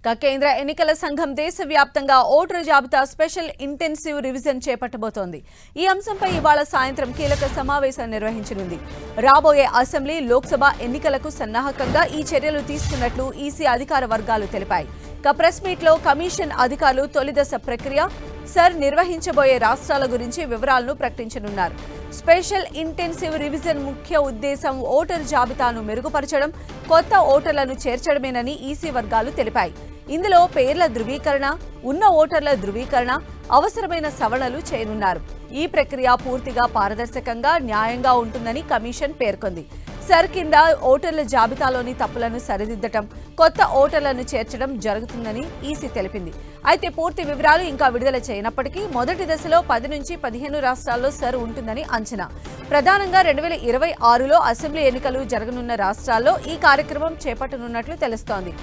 ఇక కేంద్ర ఎన్నికల సంఘం దేశవ్యాప్తంగా ఓటర్ జాబితా స్పెషల్ ఇంటెన్సివ్ రివిజన్ చేపట్టబోతోంది. ఈ అంశంపై ఇవాళ సాయంత్రం కీలక సమావేశం నిర్వహించనుంది. రాబోయే అసెంబ్లీ లోక్సభ ఎన్నికలకు సన్నాహకంగా ఈ చర్యలు తీసుకున్నట్లు ఈసీ అధికార వర్గాలు తెలిపాయి. ఇక ప్రెస్ మీట్లో కమిషన్ అధికారులు తొలిదశ ప్రక్రియ సర్ నిర్వహించబోయే రాష్ట్రాల గురించి వివరాలను ప్రకటించనున్నారు. స్పెషల్ ఇంటెన్సివ్ రివిజన్ ముఖ్య ఉద్దేశం ఓటర్ జాబితాను మెరుగుపరచడం కొత్త ఓటర్లను చేర్చడమేనని ఈసీ వర్గాలు తెలిపాయి. ఇందులో పేర్ల ధృవీకరణ ఉన్న ఓటర్ల ధృవీకరణ అవసరమైన సవరణలు చేయనున్నారు. ఈ ప్రక్రియ పూర్తిగా పారదర్శకంగా న్యాయంగా ఉంటుందని కమిషన్ పేర్కొంది. సర్ కింద ఓటర్ల జాబితాలోని తప్పులను సరిదిద్దటం కొత్త ఓటర్లను చేర్చడం జరుగుతుందని ఈసీ తెలిపింది. అయితే పూర్తి వివరాలు ఇంకా విడుదల చేయనప్పటికీ మొదటి దశలో పది నుంచి పదిహేను రాష్ట్రాల్లో సర్ ఉంటుందని అంచనా. ప్రధానంగా రెండు వేల ఇరవై ఆరులో అసెంబ్లీ ఎన్నికలు జరగనున్న రాష్ట్రాల్లో ఈ కార్యక్రమం చేపట్టనున్నట్లు తెలుస్తోంది.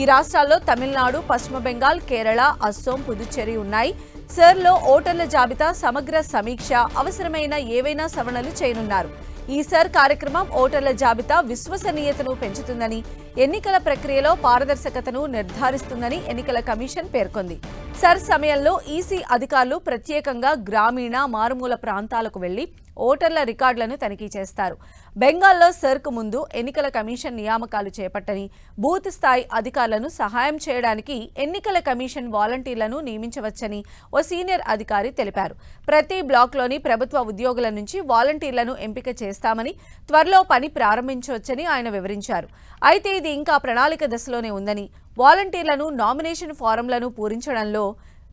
ఈ రాష్ట్రాల్లో తమిళనాడు పశ్చిమ బెంగాల్ కేరళ అస్సోం పుదుచ్చేరి ఉన్నాయి. సర్లో ఓటర్ల జాబితా సమగ్ర సమీక్ష అవసరమైన ఏవైనా సవరణలు చేయనున్నారు. ఈ కార్యక్రమం ఓటర్ల జాబితా విశ్వసనీయతను పెంచుతుందని ఎన్నికల ప్రక్రియలో పారదర్శకతను నిర్ధారిస్తుందని ఎన్నికల కమిషన్ పేర్కొంది. సర్ సమయంలో ఈసీ అధికారులు ప్రత్యేకంగా గ్రామీణ మారుమూల ప్రాంతాలకు వెళ్ళి ఓటర్ల రికార్డులను తనిఖీ చేస్తారు. బెంగాల్లో సర్క్ ముందు ఎన్నికల కమిషన్ నియామకాలు చేపట్టని బూత్ స్థాయి అధికారులను సహాయం చేయడానికి ఎన్నికల కమిషన్ వాలంటీర్లను నియమించవచ్చని ఓ సీనియర్ అధికారి తెలిపారు. ప్రతి బ్లాక్లోని ప్రభుత్వ ఉద్యోగుల నుంచి వాలంటీర్లను ఎంపిక చేస్తామని త్వరలో పని ప్రారంభించవచ్చని ఆయన వివరించారు. అయితే ఇది ఇంకా ప్రణాళిక దశలోనే ఉందని వాలంటీర్లను నామినేషన్ ఫారంలను పూరించడంలో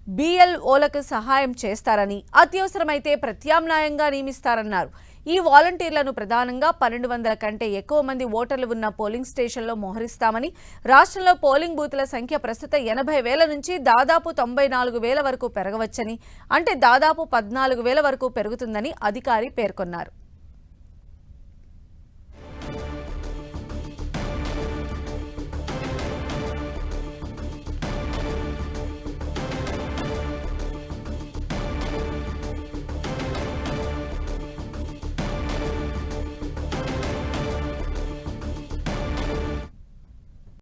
బీఎల్ఓలకు సహాయం చేస్తారని అత్యవసరమైతే ప్రత్యామ్నాయంగా నియమిస్తారన్నారు. ఈ వాలంటీర్లను ప్రధానంగా పన్నెండు వందల కంటే ఎక్కువ మంది ఓటర్లు ఉన్న పోలింగ్ స్టేషన్లో మోహరిస్తామని రాష్ట్రంలో పోలింగ్ బూతుల సంఖ్య ప్రస్తుత ఎనభై వేల నుంచి దాదాపు తొంభై నాలుగు వేల వరకు పెరగవచ్చని అంటే దాదాపు పద్నాలుగు వేల వరకు పెరుగుతుందని అధికారి పేర్కొన్నారు.